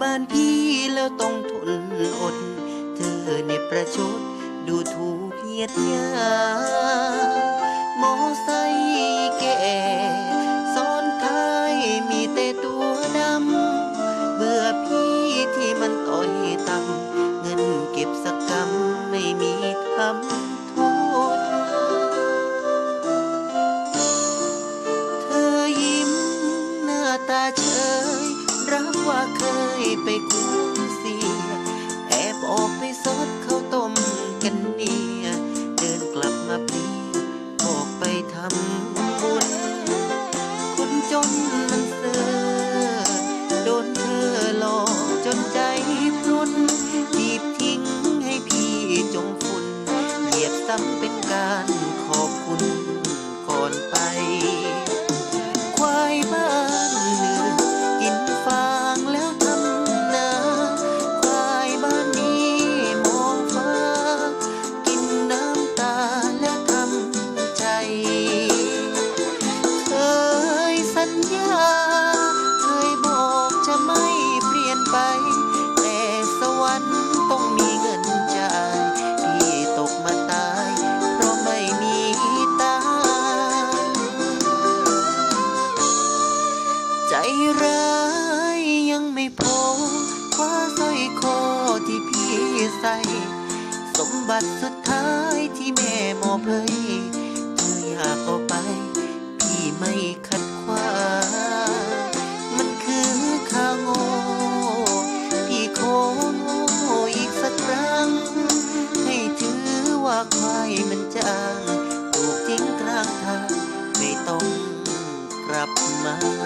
บ้านพี่แล้วต้องทนอด เธอในประชดดูถูกเหยียดหยามมอสา ซ้ำเป็นการขอบคุณก่อนไป ควายบ้านหนึ่งกินฟางแล้วทำนา ควายบ้านนี้มองฟ้า กินน้ำตาแล้วทำใจ เคยสัญญา เคยบอกจะไม่เปลี่ยนไป แต่สวรรค์ต้องมี ร้ายยังไม่พอคว้าสร้อยคอที่พี่ใส่ สมบัติสุดท้ายที่แม่มอบให้เธออยากเอาไป พี่ไม่ขัดขวางมันคือข้าวโง่พี่ขอโง่อีกสักครั้ง ให้ถือว่าควายมันจางถูกทิ้งกลางทางไม่ต้องกลับมา